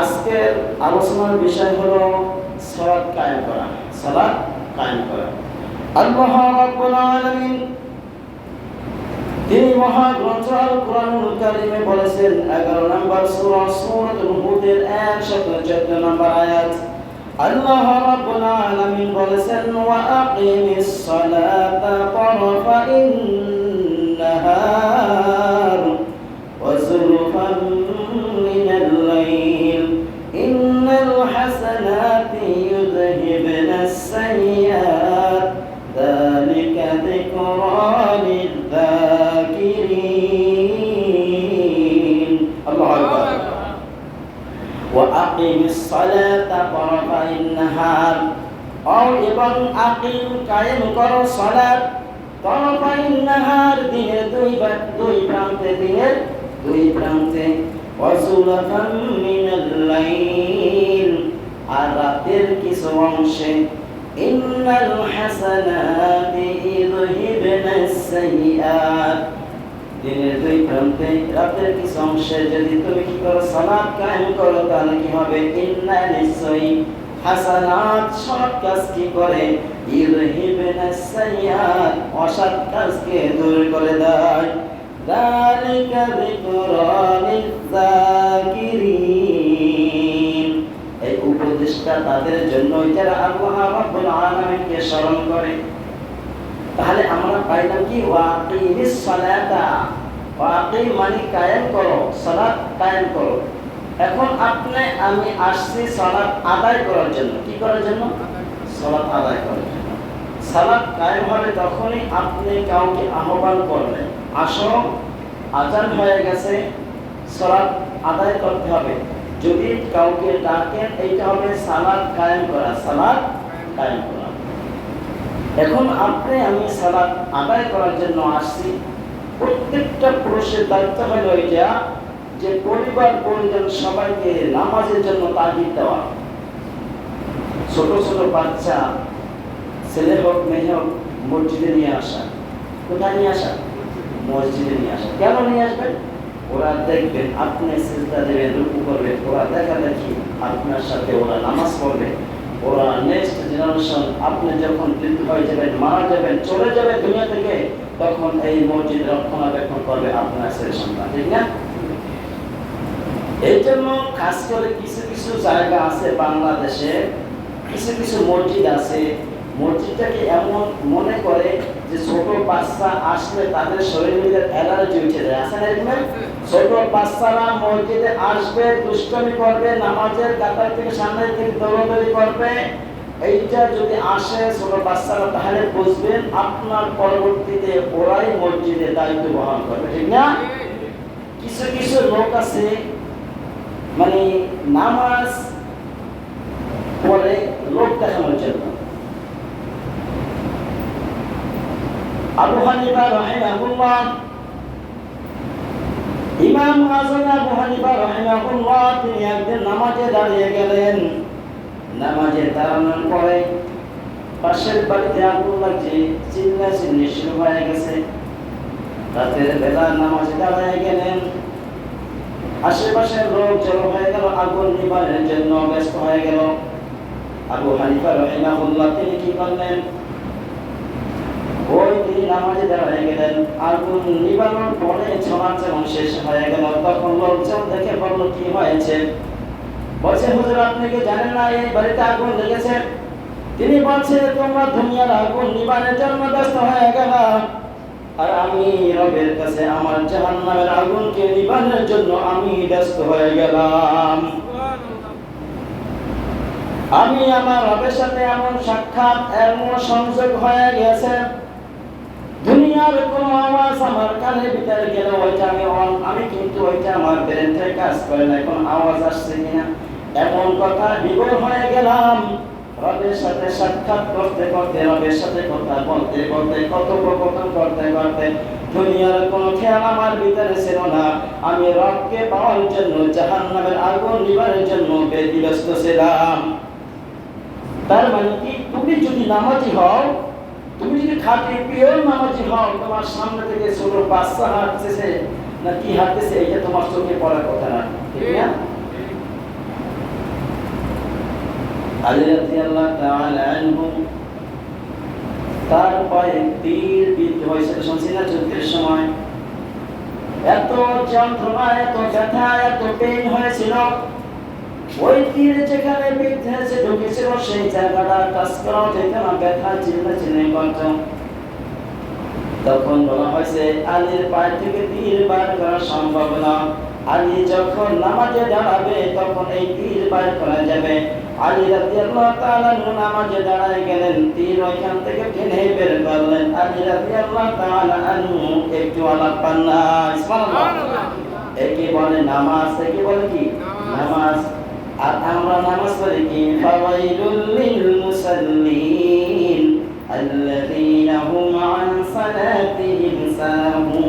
আজকের আলোচনার বিষয় হলো সালাত কায়েম করা সালাত কায়েম করা। আল্লাহ রাব্বুল আলামিন তিনি মহাগ্রন্থ আল কোরআনুল কারিমে বলেছেন 11 নম্বর সূরা সূরাতুল হুদের 114 নম্বর আয়াত, আল্লাহ রাব্বুল আলামিন বলেছেন, ওয়া আকিমিস সালাতা তারফাইন নাহার ইউযহিবনাস সাইয়্যাত ذلك ذكرى للذاكرين الله أكبر وأقم الصلاة طرفي النهار أو এবং আকিম কায়েম করো সালাত তরফাই নাহার দিনের দুই বা- দুই প্রান্তে দিনের দুই প্রান্তে ওয়াসুলাফাম মিনাল লাইল আর রাতের কিছু অংশে ইন্নাল হাসানাতি ইযহিবনাস সাইয়্যাত দিনের দুই প্রান্তে রাতের যদি তুমি কি করো কায়েম করো, তাহলে কি হবে? নিশ্চয়ই হাসানাত, সৎ কাজ কি করে? সাইয়্যাত অসৎ কাজকে দূর করে দেয়। এই উপদেশটা তাদের জন্য যারা আল্লাহ রাব্বুল আলামিনকে স্মরণ করে, তাহলে আমরা পাইলাম কি? ওয়াকিমিস মানে কায়েম করো, সালাত কায়েম করো। এখন আপনি, আমি আসছি সালাত আদায় করার জন্য। কি করার জন্য? সালাত আদায় করার জন্য। সালাত কায়েম হবে তখনই আপনি কাউকে আহ্বান করবেন আসো, আজান হয়ে গেছে, সালাত আদায় করতে হবে। যদি কাউকে ডাকেন এইটা হবে সালাত কায়েম করা সালাত কায়েম করা। এখন আপনি আমি সালাত আদায় করার জন্য আসছি। প্রত্যেকটা পুরুষের দায়িত্ব হলো এটা যে পরিবার, পরিজন সবাইকে নামাজের জন্য তাগিদ দেওয়া। ছোট ছোট বাচ্চা, ছেলে হোক, মেয়ে হোক, মসজিদে নিয়ে আসা। কোথায় নিয়ে আসা? মসজিদে নিয়ে আসা। কেন নিয়ে আসবেন? দেখবেন আপনি রুকু ওরা দেখা দেখি আপনার সাথে ওরা নামাজ পড়বে। ওরা নেক্সট জেনারেশন আপনি যখন বৃদ্ধ হয়ে যাবেন, মারা যাবেন, চলে যাবে দুনিয়া থেকে, তখন এই মসজিদ রক্ষণাবেক্ষণ করবে আপনার ছেলে সন্তান, ঠিক না? এই জন্য খাস করে কিছু কিছু জায়গা আছে বাংলাদেশে, কিছু কিছু মসজিদ আছে মসজিদটাকে এমন মনে করে যে ছোট বাচ্চা আসলে তাদের শরীরে অ্যালার্জি উঠে যায় আছে না এরকম? ছোট বাচ্চারা মসজিদে আসবে, দুষ্টমি করবে, নামাজের কাতার থেকে থেকে দৌড়াদৌড়ি করবে। এইটা যদি আসে ছোট বাচ্চারা, তাহলে বুঝবেন আপনার পরবর্তীতে ওরাই মসজিদে দায়িত্ব বহন করবে, ঠিক না? কিছু কিছু লোক আছে মানে নামাজ পরে লোক দেখানোর জন্য। আবু হানিফা রাহিমাহুল্লাহ। ইমাম আজম আবু হানিফা রাহিমাহুল্লাহ, তিনি একদিন নামাজে দাঁড়িয়ে গেলেন। নামাজে দাঁড়ানোর পরে পাশের বাড়িতে আগুন লাগছে চিল্লা চিল্লি শুরু হয়ে গেছে। রাতের বেলা নামাজে দাঁড়িয়ে গেলেন। আশেপাশের লোক জড়ো হয়ে গেল, আগুন নিবারের জন্য ব্যস্ত হয়ে গেল। আবু হানিফা রহিমাহুল্লাহ, তিনি কি করলেন? নামাজে গেলেন। পরে ছড়ার যেমন শেষ হয়ে গেল, তখন লোকজন দেখে বলল, কি হয়েছে? বলছে, হুজুর, আপনি কি জানেন না, এই বাড়িতে আগুন লেগেছে? তিনি বলছে, তোমরা দুনিয়ার আগুন নিবানের জন্য ব্যস্ত হয়ে গেল। আর আমি রবের কাছে আমার জাহান্নামের আগুনকে নিবানের জন্য আমি ব্যস্ত হয়ে গেলাম। আমি আমার রবের সাথে এমন সাক্ষাৎ, এমন সংযোগ হয়ে গেছে দুনিয়ার কোন আওয়াজ আমার কানে ভিতরে গেল ওইটা আমি অন- আমি কিন্তু ওইটা আমার ব্রেন থেকে কাজ করে না। এখন আওয়াজ আসছে কিনা? এমন কথা বিবর হয়ে গেলাম। রবের সাথে সাক্ষাৎ করতে করতে, রবের সাথে কথা বলতে বলতে, কথোপকথন করতে করতে দুনিয়ার কোনো খেয়াল আমার ভিতরে ছিল না। আমি রবকে পাওয়ার জন্য জাহান নামের আগুন নিবারের জন্য ব্যস্ত ছিলাম। তার মানে কি, তুমি যদি নামাজি হও তুমি যদি খাঁটি পিওর নামাজি হও, তোমার সামনে থেকে ছোট বাচ্চা হাঁটতেছে, না কি হাঁটতেছে, এটা তোমার চোখে পড়ার কথা না তার এত হয়েছিল। ওই তীর যেখানে বিদ্ধ হয়েছে ঢুকেছিল সেই জায়গাটা টাচ করাও যেত না ব্যথা চিল্লা চিল্লাই করত তখন বলা হয়েছে আলীর পায়ে থেকে তীর বার করা সম্ভব না। আলী যখন নামাজে দাঁড়াবে তখন এই তীর বার করা যাবে। আলী রাদিয়াল্লাহু তাআলা নামাজে দাঁড়ায় গেলেন তীর ওইখান থেকে টেনে বের করলেন। আলী রাদিয়াল্লাহু তাআলা আনহু একটু আলাপ পান না সুবহানাল্লাহ। একে বলে নামাজ একে বলে কি? নামাজ। عن مصدق فويل للمصلين الذين هم عن صلاتهم ساهون.